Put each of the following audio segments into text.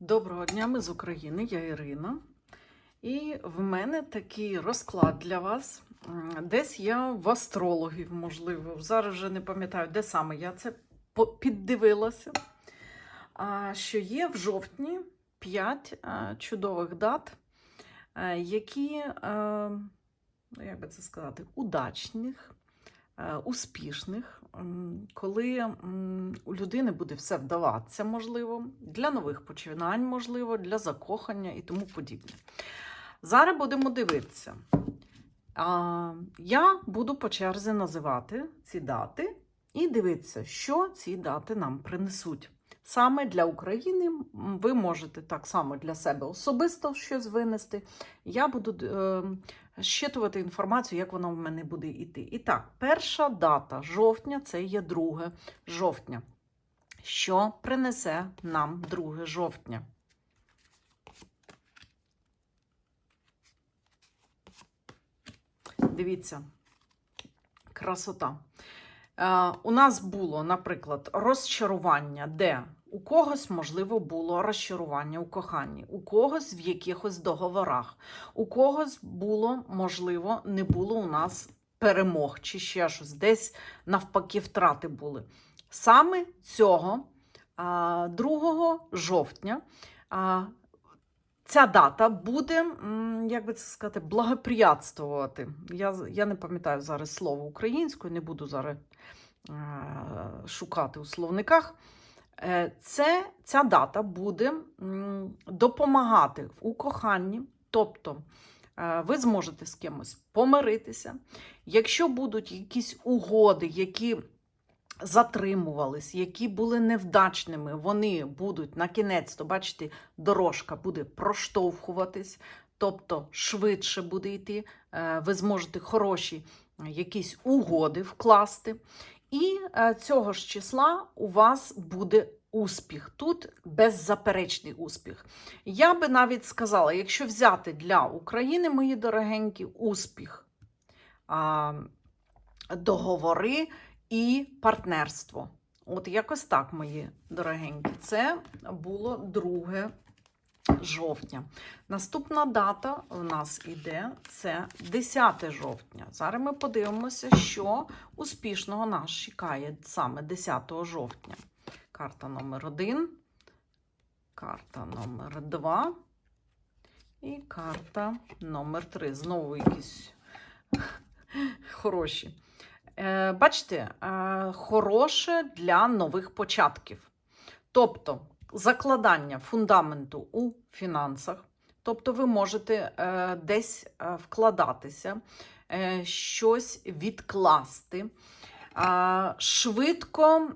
Доброго дня, ми з України, я Ірина. І в мене такий розклад для вас. Десь я в астрологів, можливо, зараз вже не пам'ятаю, де саме я це піддивилася. Що є в жовтні 5 чудових дат, е, які, е, ну, як би це сказати, удачних, успішних, коли у людини буде все вдаватися, можливо, для нових починань, можливо, для закохання і тому подібне. Зараз будемо дивитися. Я буду по черзі називати ці дати і дивитися, що ці дати нам принесуть. Саме для України ви можете так само для себе особисто щось винести. Я буду е, щитувати інформацію, як воно в мене буде йти. І так, перша дата жовтня це є 2 жовтня. Що принесе нам 2 жовтня? Дивіться, красота. Е, у нас було, наприклад, розчарування, де у когось, можливо, було розчарування у коханні, у когось в якихось договорах, у когось було, можливо, не було у нас перемог чи ще щось, десь навпаки втрати були. Саме цього 2 жовтня ця дата буде, як би це сказати, благоприятствувати. Я, я не пам'ятаю зараз слово українською, не буду зараз шукати у словниках. Е, Це, ця дата буде допомагати у коханні, тобто е, ви зможете з кимось помиритися. Якщо будуть якісь угоди, які затримувались, які були невдачними, вони будуть на кінець, то бачите, дорожка буде проштовхуватись, тобто швидше буде йти. Е, Ви зможете хороші якісь угоди вкласти. І е, цього ж числа у вас буде успіх. Тут беззаперечний успіх. Я би навіть сказала, якщо взяти для України, мої дорогенькі, успіх, договори і партнерство. От якось так, мої дорогенькі. Це було 2 жовтня. Наступна дата у нас іде це 10 жовтня. Зараз ми подивимося, що успішного нас чекає саме 10 жовтня. Карта номер 1, карта номер 2 і карта номер 3. Знову якісь хороші. Е, Бачите, е, хороше для нових початків. Тобто закладання фундаменту у фінансах. Тобто ви можете е, десь е, вкладатися, е, щось відкласти. Швидко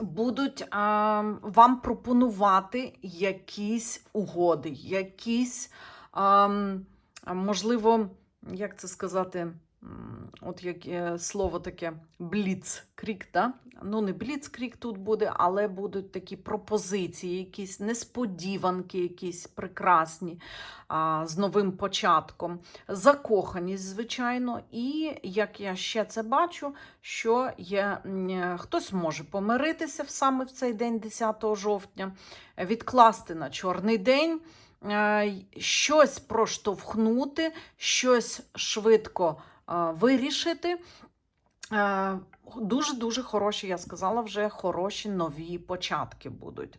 будуть вам пропонувати якісь угоди, якісь, можливо, як це сказати, от як е, слово таке бліцкрік, да? ну не бліцкрік тут буде, але будуть такі пропозиції, якісь несподіванки, якісь прекрасні а, з новим початком, закоханість, звичайно. І як я ще це бачу, що є, е, хтось може помиритися саме в цей день, 10 жовтня, відкласти на чорний день. е, Щось проштовхнути, щось швидко вирішити. Дуже-дуже хороші, я сказала вже, хороші нові початки будуть.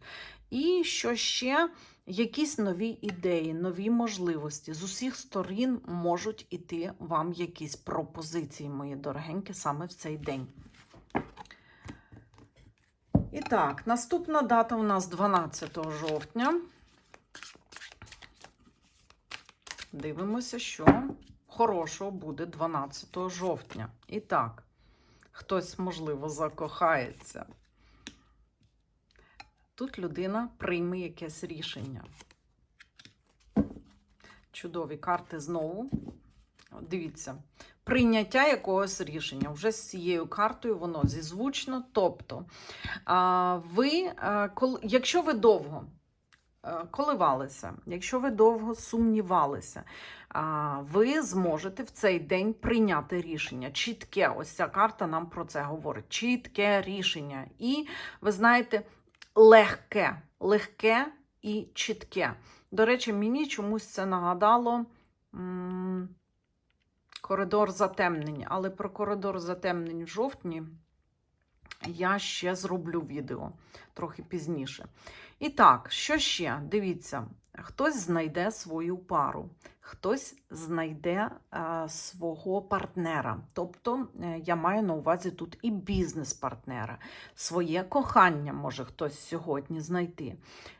І що ще? Якісь нові ідеї, нові можливості. З усіх сторін можуть іти вам якісь пропозиції, мої дорогенькі, саме в цей день. І так, наступна дата у нас 12 жовтня. Дивимося, що хорошого буде 12 жовтня. І так, хтось, можливо, закохається. Тут людина прийме якесь рішення. Чудові карти знову. Дивіться, прийняття якогось рішення. Вже з цією картою воно зізвучно. Тобто, ви, якщо ви довго коливалися, якщо ви довго сумнівалися, ви зможете в цей день прийняти рішення. Чітке, ось ця карта нам про це говорить. Чітке рішення. І ви знаєте, легке, легке і чітке. До речі, мені чомусь це нагадало коридор затемнень, але про коридор затемнень в жовтні я ще зроблю відео трохи пізніше. І так, що ще? Дивіться, хтось знайде свою пару, хтось знайде е, свого партнера. Тобто, е, я маю на увазі тут і бізнес-партнера, своє кохання може хтось сьогодні знайти.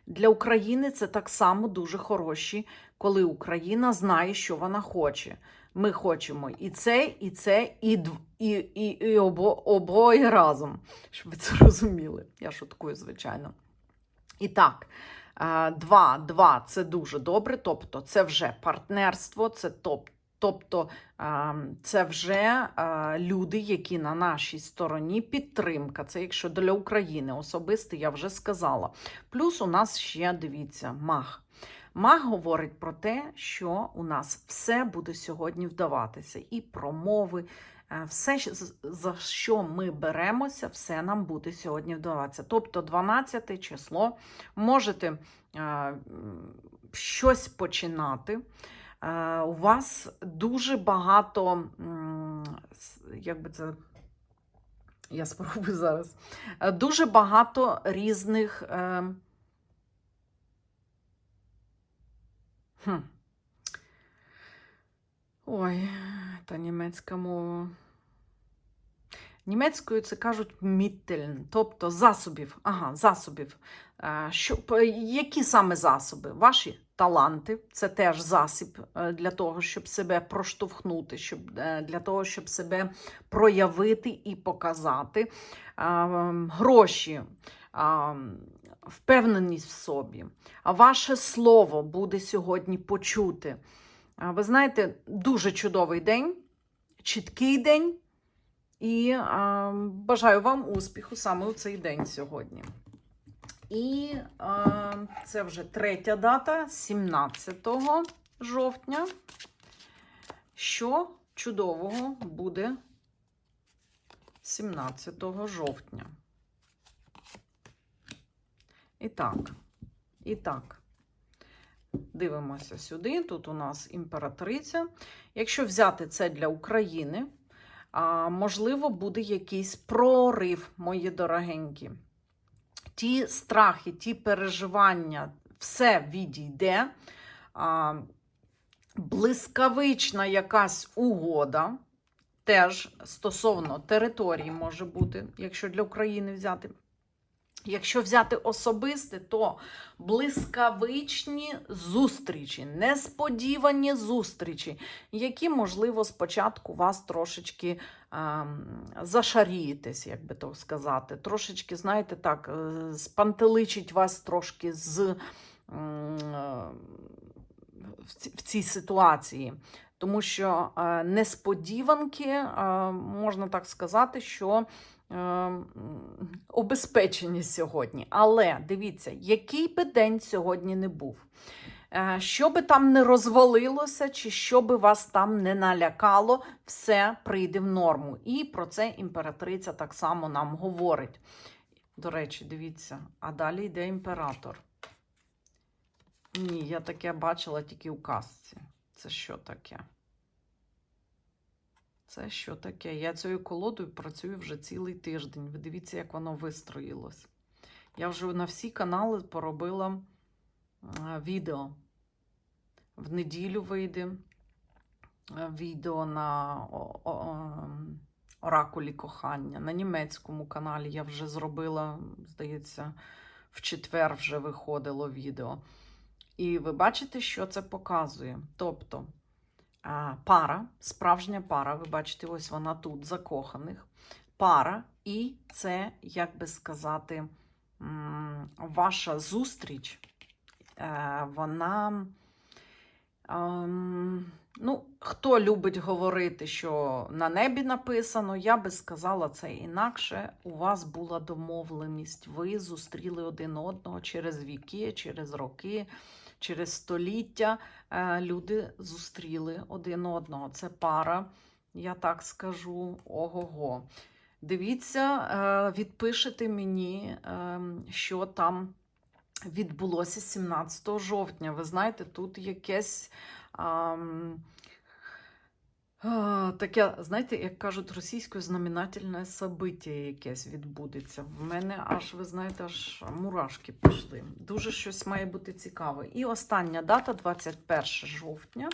Для України це так само дуже хороші, коли Україна знає, що вона хоче. Ми хочемо і це, і це, і, дв- і, і, і обо, обоє разом. Щоб ви це розуміли. Я шуткую, звичайно. І так, е, два, два це дуже добре. Тобто, це вже партнерство, це. Тобто е, це вже е, люди, які на нашій стороні підтримка. Це якщо для України особисто, я вже сказала. Плюс у нас ще дивіться маг. Маг говорить про те, що у нас все буде сьогодні вдаватися, і промови, е, все, за що ми беремося, все нам буде сьогодні вдаватися. Тобто 12 число можете е, щось починати. Е, У вас дуже багато, як би це. Я спробую зараз. Е, Дуже багато різних. Е, Хм. Ой, та німецька мова. Німецькою це кажуть міттельн, тобто засобів. Ага, засобів. Е, Що, які саме засоби? Ваші таланти це теж засіб е, для того, щоб себе проштовхнути, щоб, е, для того, щоб себе проявити і показати. Гроші, впевненість в собі. А ваше слово буде сьогодні почути. Ви знаєте, дуже чудовий день, чіткий день. І а, бажаю вам успіху саме у цей день сьогодні. І а, це вже третя дата, 17 жовтня. Що чудового буде 17 жовтня? І так, і так. Дивимося сюди. Тут у нас імператриця. Якщо взяти це для України, можливо, буде якийсь прорив, мої дорогенькі. Ті страхи, ті переживання, все відійде. Блискавична якась угода, теж стосовно території може бути, якщо для України взяти. Якщо взяти особисте, то блискавичні зустрічі, несподівані зустрічі, які, можливо, спочатку вас трошечки ем, зашарієтесь, як би то сказати. Трошечки, знаєте, так, е, спантеличить вас трошки з м, е, в ці- в цій ситуації. Тому що е, несподіванки, е, можна так сказати, що е, обезпечені сьогодні. Але дивіться, який би день сьогодні не був. Е, Що би там не розвалилося, чи що би вас там не налякало, все прийде в норму. І про це імператриця так само нам говорить. До речі, дивіться, а далі йде імператор. Ні, я таке бачила тільки у казці. Це що таке? Це що таке? Я цією колодою працюю вже цілий тиждень. Ви дивіться, як воно вистроїлось. Я вже на всі канали поробила е, відео. В неділю вийде е, відео на оракулі кохання. На німецькому каналі я вже зробила, здається, в четвер вже виходило відео. І ви бачите, що це показує. Тобто пара, справжня пара, ви бачите, ось вона тут, закоханих. Пара, і це, як би сказати, ваша зустріч, е, вона. ем, Ну, хто любить говорити, що на небі написано, я би сказала це інакше. У вас була домовленість. Ви зустріли один одного через віки, через роки, через століття. Е, Люди зустріли один одного. Це пара, я так скажу, ого-го. Дивіться, е, відпишете мені, ем, що там відбулося 17 жовтня. Ви знаєте, тут якесь. Таке, знаєте, як кажуть російською, знаменательне собиття якесь відбудеться. В мене аж, ви знаєте, аж мурашки пішли. Дуже щось має бути цікаве. І остання дата 21 жовтня.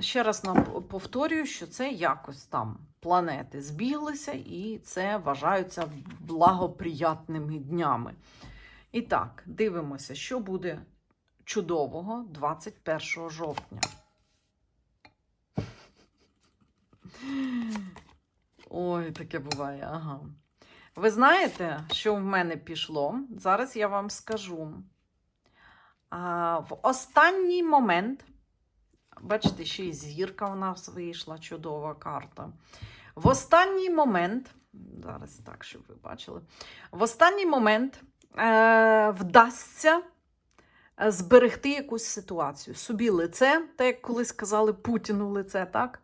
Ще раз повторюю, що це якось там планети збіглися, і це вважаються благоприятними днями. І так, дивимося, що буде чудового 21 жовтня. Ой, таке буває, ага. Ви знаєте, що в мене пішло? Зараз я вам скажу. А, в останній момент, бачите, ще й зірка у нас вийшла, чудова карта. В останній момент, зараз так, щоб ви бачили, в останній момент е, вдасться е, зберегти якусь ситуацію. Собі лице, так як колись казали Путіну лице, так?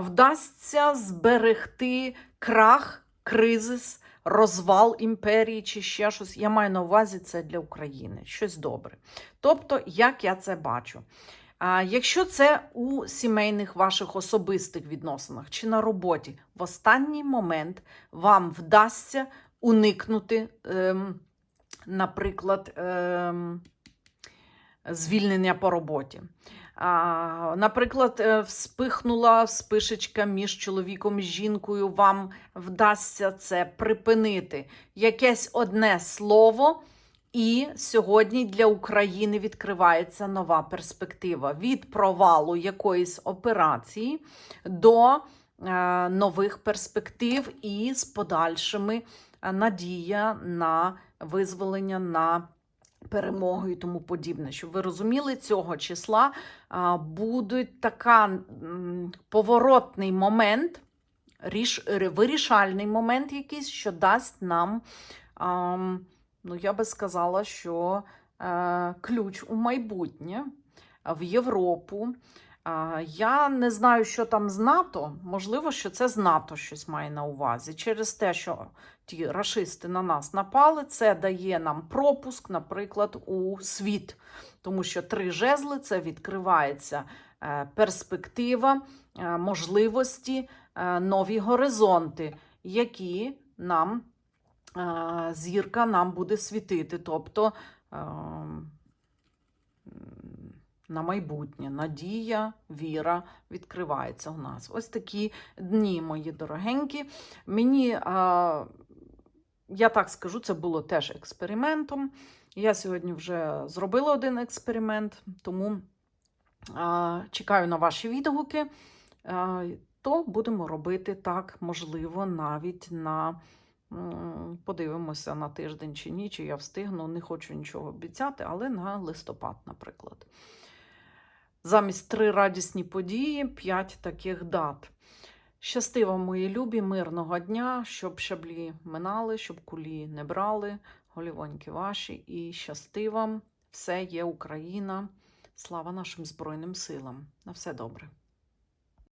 Вдасться зберегти крах, кризис, розвал імперії чи ще щось. Я маю на увазі це для України. Щось добре. Тобто, як я це бачу. Якщо це у сімейних ваших особистих відносинах чи на роботі, в останній момент вам вдасться уникнути, ем, наприклад, ем, звільнення по роботі. Наприклад, е, вспихнула спишечка між чоловіком і жінкою, вам вдасться це припинити. Якесь одне слово, і сьогодні для України відкривається нова перспектива від провалу якоїсь операції до е, нових перспектив і з подальшими е, надія на визволення на перемогу і тому подібне. Щоб ви розуміли, цього числа буде така поворотний момент, ріш, вирішальний момент якийсь, що дасть нам, ну я би сказала, що е, ключ у майбутнє в Європу. Я не знаю, що там з НАТО. Можливо, що це з НАТО щось має на увазі. Через те, що ті рашисти на нас напали, це дає нам пропуск, наприклад, у світ. Тому що три жезли це відкривається е, перспектива, е, можливості, е, нові горизонти, які нам зірка нам буде світити. Тобто е, м, на майбутнє, надія, віра відкривається у нас. Ось такі дні, мої дорогенькі. Мені, а, я так скажу, це було теж експериментом. Я сьогодні вже зробила один експеримент, тому а, чекаю на ваші відгуки. А, то будемо робити так, можливо, навіть на. Подивимося на тиждень чи ні, чи я встигну. Не хочу нічого обіцяти, але на листопад, наприклад. Замість три радісні події, п'ять таких дат. Щасти вам, мої любі, мирного дня, щоб шаблі минали, щоб кулі не брали, голівоньки ваші, і щасти вам, все є Україна. Слава нашим Збройним силам. На все добре.